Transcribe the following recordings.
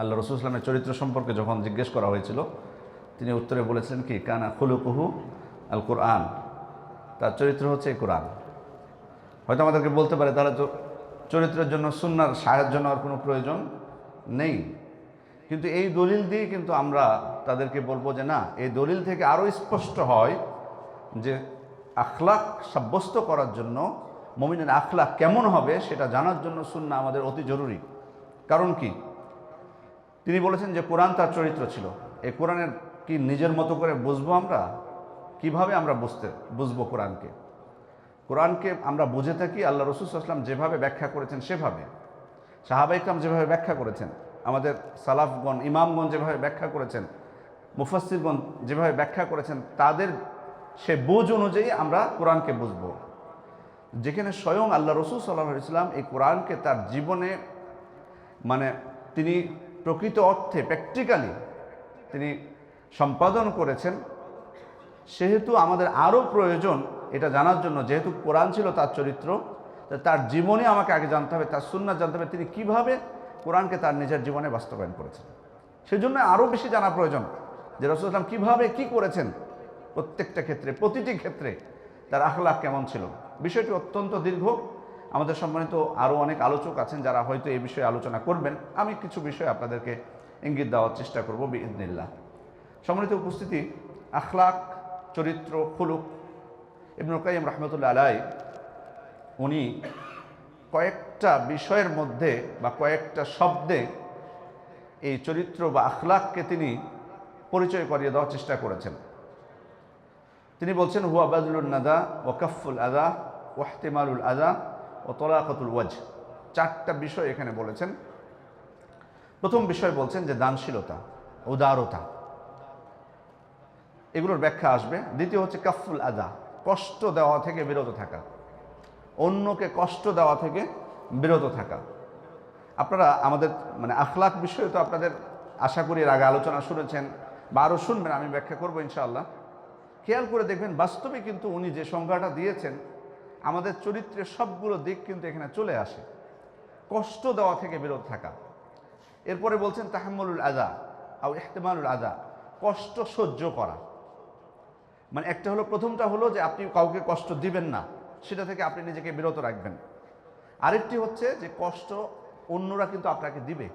আল্লাহ রসুল ইসলামের চরিত্র সম্পর্কে যখন জিজ্ঞেস করা হয়েছিল, তিনি উত্তরে বলেছেন কি, কানা খুলুকুহু আল কোরআন তার চরিত্র হচ্ছে কোরআন। হয়তো আমাদেরকে বলতে পারে, তাহলে তো চরিত্রের জন্য, সুন্নার সাহায্য নেওয়ার কোনো প্রয়োজন নেই। কিন্তু এই দলিল দিয়ে কিন্তু আমরা তাদেরকে বলব যে, না, এই দলিল থেকে আরও স্পষ্ট হয় যে আখলাক সাব্যস্ত করার জন্য মমিনের আখলাক কেমন হবে, সেটা জানার জন্য সুন্না আমাদের অতি জরুরি। কারণ কি? তিনি বলেছেন যে কোরআন তার চরিত্র ছিল। এই কোরআনের কি নিজের মতো করে বুঝব আমরা? কীভাবে আমরা বুঝতে, বুঝব কোরআনকে? কোরআনকে আমরা বুঝে থাকি, আল্লাহ রসুল আসলাম যেভাবে ব্যাখ্যা করেছেন সেভাবে। সাহাবা ইকরাম যেভাবে ব্যাখ্যা করেছেন, আমাদের সালাফগণ, ইমামগণ যেভাবে ব্যাখ্যা করেছেন মুফাসিরগণ যেভাবে ব্যাখ্যা করেছেন, তাদের সে বুঝ অনুযায়ী আমরা কোরআনকে বুঝব। যেখানে স্বয়ং আল্লাহ রসুল সাল্লাহ ইসলাম এই কোরআনকে তার জীবনে মানে তিনি প্রকৃত অর্থে প্র্যাকটিক্যালি তিনি সম্পাদন করেছেন। সেহেতু আমাদের আরও প্রয়োজন এটা জানার জন্য, যেহেতু কোরআন ছিল তার চরিত্র তার জীবনে আমাকে আগে জানতে হবে, তার সুন্নাত জানতে হবে, তিনি কীভাবে কোরআনকে তার নিজের জীবনে বাস্তবায়ন করেছেন। সেজন্য আরও বেশি জানা প্রয়োজন যে রসুলাম কীভাবে কি করেছেন প্রত্যেকটা ক্ষেত্রে, প্রতিটি ক্ষেত্রে তার আখলাখ কেমন ছিল। বিষয়টি অত্যন্ত দীর্ঘ। আমাদের সম্মানিত আরও অনেক আলোচক আছেন যারা হয়তো এই বিষয়ে আলোচনা করবেন। আমি কিছু বিষয় আপনাদেরকে ইঙ্গিত দেওয়ার চেষ্টা করব বিদিনিল্লাহ সম্মানিত উপস্থিতি, আখলাক, চরিত্র, খুলুক। ইবনুল কাইম রহমতুল্লা আলাই উনি কয়েকটা বিষয়ের মধ্যে বা কয়েকটা শব্দে এই চরিত্র বা আখলাককে তিনি পরিচয় করিয়ে দেওয়ার চেষ্টা করেছেন। তিনি বলছেন, হুয়া বাজলুল নাদা ও কফুল আদা ওয়াহতেমালুল আদা ও তলাকতুল ওয়াজ চারটা বিষয় এখানে বলেছেন। প্রথম বিষয় বলছেন যে দানশীলতা, উদারতা। এগুলোর ব্যাখ্যা আসবে। দ্বিতীয় হচ্ছে কাফুল আদা, কষ্ট দেওয়া থেকে বিরত থাকা। অন্যকে কষ্ট দেওয়া থেকে বিরত থাকা। আপনারা আমাদের মানে আখলাক বিষয়ে তো আপনাদের আশা করি আগে আলোচনা শুনেছেন বা আরও শুনবেন, আমি ব্যাখ্যা করব ইনশাআল্লাহ। খেয়াল করে দেখবেন, বাস্তবে কিন্তু উনি যে সংজ্ঞাটা দিয়েছেন আমাদের চরিত্রের সবগুলো দিক কিন্তু এখানে চলে আসে। কষ্ট দেওয়া থেকে বিরত থাকা। এরপরে বলছেন তাহাম্মুলুল আজা আও ইহতেমালুল আজা কষ্ট সহ্য করা। মানে একটা হলো, প্রথমটা হলো যে আপনি কাউকে কষ্ট দিবেন না, সেটা থেকে আপনি নিজেকে বিরত রাখবেন। আরেকটি হচ্ছে যে কষ্ট অন্যরা কিন্তু আপনাকে দিবে।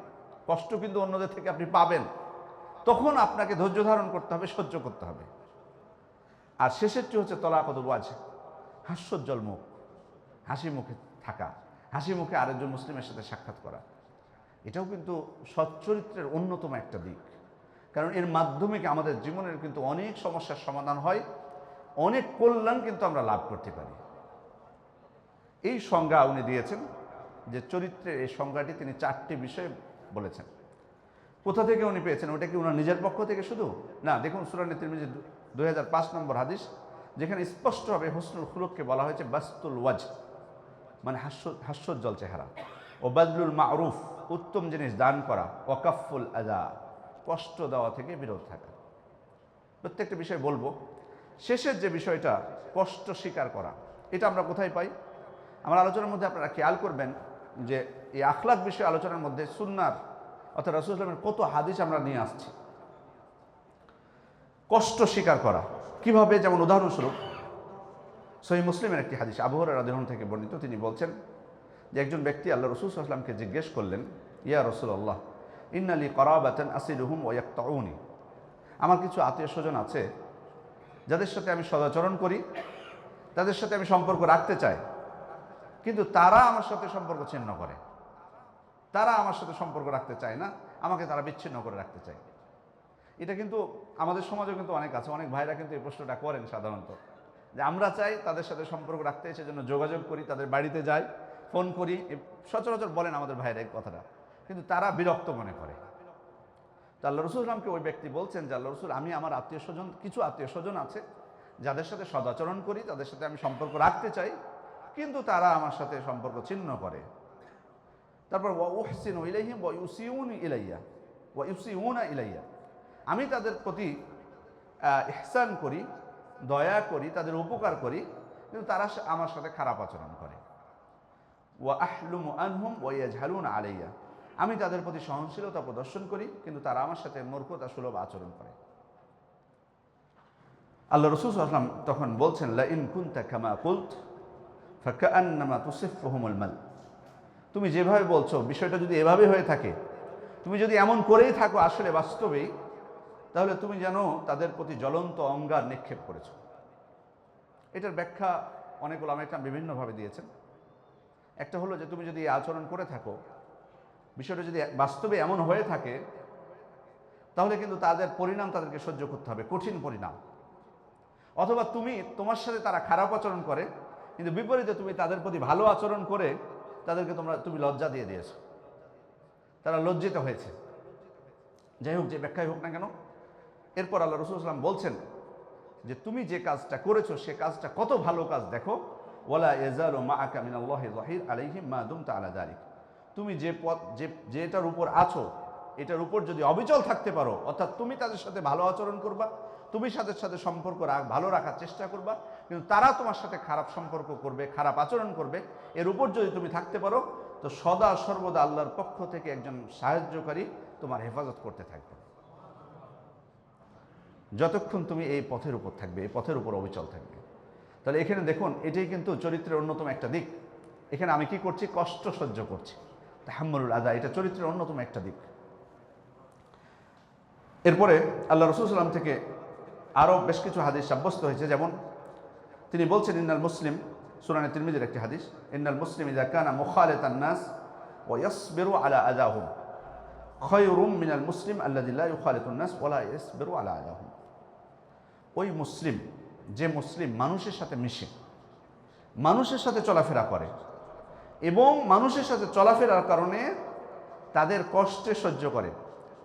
কষ্ট কিন্তু অন্যদের থেকে আপনি পাবেন। তখন আপনাকে ধৈর্য ধারণ করতে হবে, সহ্য করতে হবে। আর শেষেরটি হচ্ছে তলাকত ওয়াজ। হাস্যোজ্জ্বল মুখ, হাসি মুখে থাকা, হাসি মুখে আরেকজন মুসলিমের সাথে সাক্ষাৎ করা। এটাও কিন্তু সচ্চরিত্রের অন্যতম একটা দিক। কারণ এর মাধ্যমে আমাদের জীবনের কিন্তু অনেক সমস্যার সমাধান হয়, অনেক কল্যাণ কিন্তু আমরা লাভ করতে পারি। এই সংজ্ঞা উনি দিয়েছেন যে চরিত্রের এই সংজ্ঞাটি তিনি চারটি বিষয়ে বলেছেন। কোথা থেকে উনি পেয়েছেন? ওটা কি ওনার নিজের পক্ষ থেকে শুধু? না, দেখুন সুরানি তিরমিজি দুই হাজার পাঁচ নম্বর হাদিস। যেখানে স্পষ্টভাবে হোসনুল খুলুককে বলা হয়েছে বাস্তুল ওয়াজ মানে হাস্য, হাস্যোজ্জ্বল চেহারা। ও বাদলুল মারুফ, উত্তম জিনিস দান করা ওয়াকাফুল আজা কষ্ট দেওয়া থেকে বিরত থাকা। প্রত্যেকটা বিষয় বলব, শেষের যে বিষয়টা কষ্ট স্বীকার করা, এটা আমরা কোথায় পাই? আমার আলোচনার মধ্যে আপনারা খেয়াল করবেন যে এই আখলাক বিষয়ে আলোচনার মধ্যে সুন্নার, অর্থাৎ রাসুল ইসলামের কত হাদিস আমরা নিয়ে আসছি। কষ্ট স্বীকার করা। কীভাবে? যেমন উদাহরণস্বরূপ, সহি মুসলিমের একটি হাদিস আবহরের রাধন থেকে বর্ণিত। তিনি বলছেন যে, একজন ব্যক্তি আল্লাহ রসুল আসলামকে জিজ্ঞেস করলেন, ইয়া রসুল আল্লাহ ইন্নালি করাবাতেন আসিল হুম ওয়াক্তাউনি আমার কিছু আত্মীয় স্বজন আছে, যাদের সাথে আমি সদাচরণ করি, তাদের সাথে আমি সম্পর্ক রাখতে চাই, কিন্তু তারা আমার সাথে সম্পর্ক ছিন্ন করে। তারা আমার সাথে সম্পর্ক রাখতে চায় না, আমাকে তারা বিচ্ছিন্ন করে রাখতে চায়। এটা কিন্তু আমাদের সমাজে কিন্তু অনেক আছে। অনেক ভাইরা কিন্তু এই প্রশ্নটা করেন সাধারণত। যে আমরা চাই তাদের সাথে সম্পর্ক রাখতে, সেজন্য যোগাযোগ করি, তাদের বাড়িতে যাই, ফোন করি সচরাচর বলেন আমাদের ভাইরা এই কথাটা। কিন্তু তারা বিরক্ত মনে করে। তো আল্লাহ রসুল ইসলামকে ওই ব্যক্তি বলছেন যে, আল্লাহ রসুল, আমি আমার আত্মীয় স্বজন, কিছু আত্মীয় স্বজন আছে, যাদের সাথে সদাচরণ করি, তাদের সাথে আমি সম্পর্ক রাখতে চাই, কিন্তু তারা আমার সাথে সম্পর্ক ছিন্ন করে। তারপর, ওয়া উহসিন ইলাইহিম, ওয়া ইউসিউন ইলাইয়া, ওয়া ইউসিউনা ইলাইয়া। আমি তাদের প্রতি ইহসান করি, দয়া করি, তাদের উপকার করি, কিন্তু তারা আমার সাথে খারাপ আচরণ করে। ওয়া আহলুম আনহুম ওয়া ঝালুন আলাইয়া। আমি তাদের প্রতি সহনশীলতা প্রদর্শন করি, কিন্তু তারা আমার সাথে মূর্খতা সুলভ আচরণ করে। আল্লাহ রসুল আসলাম তখন বলছেন লা ইন কুনতা কামা কুলত ফাকান্নামা তুসিফুহুমুল মাল। তুমি যেভাবে বলছো, বিষয়টা যদি এভাবে হয়ে থাকে, তুমি যদি এমন করেই থাকো আসলে বাস্তবেই তাহলে তুমি যেন তাদের প্রতি জ্বলন্ত অঙ্গার নিক্ষেপ করেছ। এটার ব্যাখ্যা অনেক ওলামা বিভিন্নভাবে দিয়েছেন। একটা হলো যে তুমি যদি আচরণ করে থাকো, বিষয়টা যদি বাস্তবে এমন হয়ে থাকে, তাহলে কিন্তু তাদের পরিণাম তাদেরকে সহ্য করতে হবে, কঠিন পরিণাম। অথবা তুমি তোমার সাথে তারা খারাপ আচরণ করে, কিন্তু বিপরীতে তুমি তাদের প্রতি ভালো আচরণ করে তাদেরকে তোমরা, তুমি লজ্জা দিয়ে দিয়েছ। তারা লজ্জিত হয়েছে। যাই হোক, যে ব্যাখ্যাই হোক না কেন এরপর আল্লাহ রসুল বলছেন যে তুমি যে কাজটা করেছ, সে কাজটা কত ভালো কাজ দেখো। ওলা এজাল ও মা আকা মিনাল্লাহ জাহির মা দুম তালা দারিক তুমি যে পথ, যে, যেটার উপর আছো, এটার উপর যদি অবিচল থাকতে পারো, অর্থাৎ তুমি তাদের সাথে ভালো আচরণ করবা, তুমি তাদের সাথে সম্পর্ক ভালো রাখার চেষ্টা করবা, কিন্তু তারা তোমার সাথে খারাপ সম্পর্ক করবে, খারাপ আচরণ করবে, এর উপর যদি তুমি থাকতে পারো, তো সদা সর্বদা আল্লাহর পক্ষ থেকে একজন সাহায্যকারী তোমার হেফাজত করতে থাকবে। যতক্ষণ তুমি এই পথের উপর থাকবে, এই পথের উপর অবিচল থাকবে। তাহলে এখানে দেখুন, এটাই কিন্তু চরিত্রের অন্যতম একটা দিক। এখানে আমি কি করছি? কষ্ট সহ্য করছি। তাহাম্মুল আদা এটা চরিত্রের অন্যতম একটা দিক। এরপরে আল্লাহ রসুল সাল্লাম থেকে আরও বেশ কিছু হাদিস সাব্যস্ত হয়েছে। যেমন, তিনি বলছেন, ইন্নাল মুসলিম সুরানে তিরমিজের একটি হাদিস, ইন্নাল মুসলিম ইজা কানা মুখালে তান্নাস ও ইয়াসবেরু আলা আদাহুম খয়রুম মিনাল মুসলিম আল্লাদিল্লাহ ইউখালিতুন্নাস ওলা ইয়াসবেরু আলা আদাহুম ওই মুসলিম, যে মুসলিম মানুষের সাথে মিশে, মানুষের সাথে চলাফেরা করে এবং মানুষের সাথে চলাফেরার কারণে তাদের কষ্টে সহ্য করে।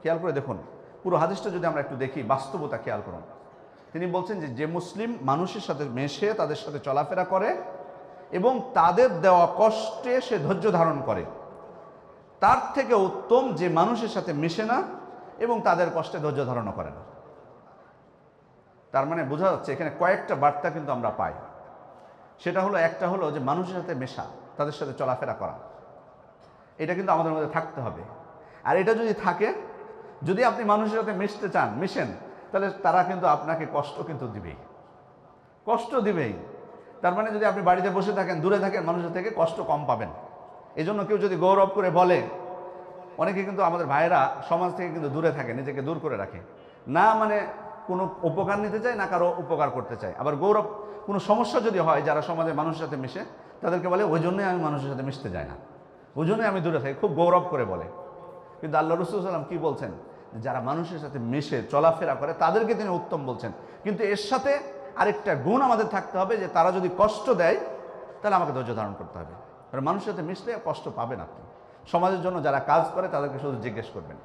খেয়াল করে দেখুন, পুরো হাদিসটা যদি আমরা একটু দেখি, বাস্তবতা খেয়াল করুন। তিনি বলছেন যে যে মুসলিম মানুষের সাথে মেশে, তাদের সাথে চলাফেরা করে এবং তাদের দেওয়া কষ্টে সে ধৈর্য ধারণ করে। তার থেকে উত্তম যে মানুষের সাথে মেশে না এবং তাদের কষ্টে ধৈর্য ধারণ করে না। তার মানে বোঝা যাচ্ছে এখানে কয়েকটা বার্তা কিন্তু আমরা পাই। সেটা হলো, একটা হলো যে মানুষের সাথে মেশা, তাদের সাথে চলাফেরা করা। এটা কিন্তু আমাদের মধ্যে থাকতে হবে। আর এটা যদি থাকে, যদি আপনি মানুষের সাথে মিশতে চান, মিশেন, তাহলে তারা কিন্তু আপনাকে কষ্ট কিন্তু দিবেই। কষ্ট দিবেই। তার মানে যদি আপনি বাড়িতে বসে থাকেন, দূরে থাকেন, মানুষের থেকে কষ্ট কম পাবেন। এই জন্য কেউ যদি গৌরব করে বলে, অনেকে কিন্তু আমাদের ভাইয়েরা সমাজ থেকে কিন্তু দূরে থাকে, নিজেকে দূর করে রাখে। না মানে কোনো উপকার নিতে চায় না কারও উপকার করতে চায়। আবার গৌরব, কোনো সমস্যা যদি হয় যারা সমাজে মানুষের সাথে মিশে, তাদেরকে বলে, ওই জন্যই আমি মানুষের সাথে মিশতে যাই না। ওই জন্যই আমি দূরে থাকি। খুব গৌরব করে বলে। কিন্তু আল্লাহ রসুল সাল্লাম কী বলছেন? যারা মানুষের সাথে মিশে, চলাফেরা করে, তাদেরকে তিনি উত্তম বলছেন। কিন্তু এর সাথে আরেকটা গুণ আমাদের থাকতে হবে যে তারা যদি কষ্ট দেয়, তাহলে আমাকে ধৈর্য ধারণ করতে হবে। কারণ মানুষের সাথে মিশলে কষ্ট পাবেন আপনি। সমাজের জন্য যারা কাজ করে, তাদেরকে শুধু জিজ্ঞেস করবেন।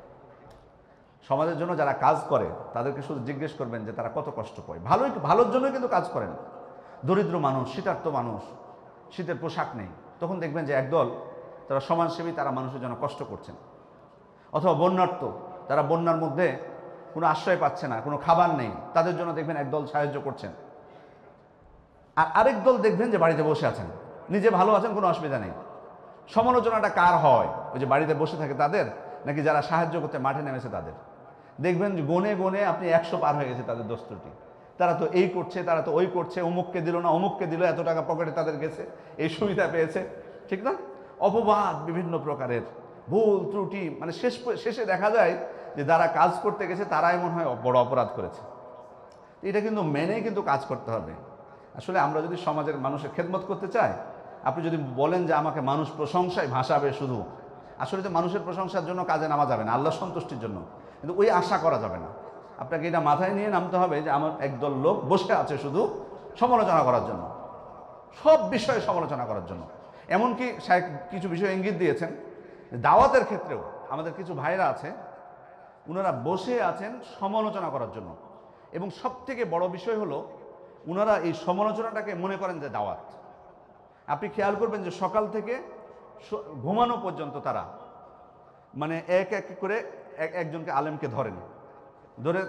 সমাজের জন্য যারা কাজ করে, তাদেরকে শুধু জিজ্ঞেস করবেন যে তারা কত কষ্ট পায়। ভালোই ভালোর জন্যই কিন্তু কাজ করেন। দরিদ্র মানুষ, শীতার্থ মানুষ, শীতের পোশাক নেই। তখন দেখবেন যে একদল, তারা সমাজসেবী, তারা মানুষের জন্য কষ্ট করছেন। অথবা বন্যার্থ, তারা বন্যার মধ্যে কোনো আশ্রয় পাচ্ছে না, কোনো খাবার নেই, তাদের জন্য দেখবেন একদল সাহায্য করছেন। আর আরেক দল দেখবেন যে বাড়িতে বসে আছেন। নিজে ভালো আছেন, কোনো অসুবিধা নেই। সমালোচনাটা কার হয়? ওই যে বাড়িতে বসে থাকে তাদের, নাকি যারা সাহায্য করতে মাঠে নেমেছে তাদের? দেখবেন যে গনে গনে আপনি একশো পার হয়ে গেছে তাদের দোস্তটি তারা তো এই করছে, তারা তো ওই করছে, অমুককে দিল না, অমুককে দিল, এত টাকা পকেটে তাদের গেছে, এই সুবিধা পেয়েছে। ঠিক না? অপবাদ বিভিন্ন প্রকারের, ভুল, ত্রুটি মানে শেষ শেষে দেখা যায় যে যারা কাজ করতে গেছে তারাই মনে হয় বড় অপরাধ করেছে। এটা কিন্তু মেনে কিন্তু কাজ করতে হবে। আসলে আমরা যদি সমাজের মানুষের খেদমত করতে চাই, আপনি যদি বলেন যে আমাকে মানুষ প্রশংসায় ভাসাবে শুধু, আসলে তো মানুষের প্রশংসার জন্য কাজে নামা যাবে না, আল্লাহ সন্তুষ্টির জন্য। কিন্তু ওই আশা করা যাবে না। আপনাকে এটা মাথায় নিয়ে নামতে হবে যে আমার একদল লোক বসে আছে শুধু সমালোচনা করার জন্য। সব বিষয়ে সমালোচনা করার জন্য। এমনকি সাহেব কিছু বিষয় ইঙ্গিত দিয়েছেন দাওয়াতের ক্ষেত্রেও আমাদের কিছু ভাইরা আছে ওনারা বসে আছেন সমালোচনা করার জন্য। এবং সব থেকে বড় বিষয় হলো ওনারা এই সমালোচনাটাকে মনে করেন যে দাওয়াত। আপনি খেয়াল করবেন যে সকাল থেকে ঘুমানো পর্যন্ত তারা মানে এক এক করে একজনকে আলেমকে ধরেন, ধরে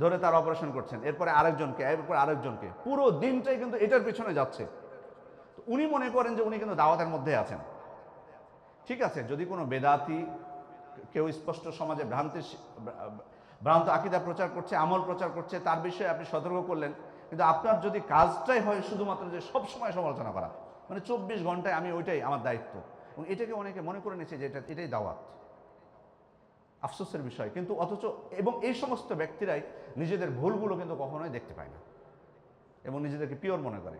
ধরে তার অপারেশন করছেন, এরপরে আরেকজনকে এরপরে আরেকজনকে। পুরো দিনটাই কিন্তু এটার পিছনে যাচ্ছে। উনি মনে করেন যে উনি কিন্তু দাওয়াতের মধ্যে আছেন। ঠিক আছে, যদি কোনো বেদাতি কেউ স্পষ্ট সমাজে ভ্রান্তি ভ্রান্ত আকিদা প্রচার করছে, আমল প্রচার করছে, তার বিষয়ে আপনি সতর্ক করলেন, কিন্তু আপনার যদি কাজটাই হয় শুধুমাত্র যে সব সময় সমালোচনা করা মানে চব্বিশ ঘন্টায় আমি ওইটাই আমার দায়িত্ব। এবং এটাকে অনেকে মনে করে নিয়েছে যে এটা এটাই দাওয়াত। আফসোসের বিষয়। কিন্তু অথচ এবং এই সমস্ত ব্যক্তিরাই নিজেদের ভুলগুলো কিন্তু কখনোই দেখতে পায় না এবং নিজেদেরকে পিওর মনে করে।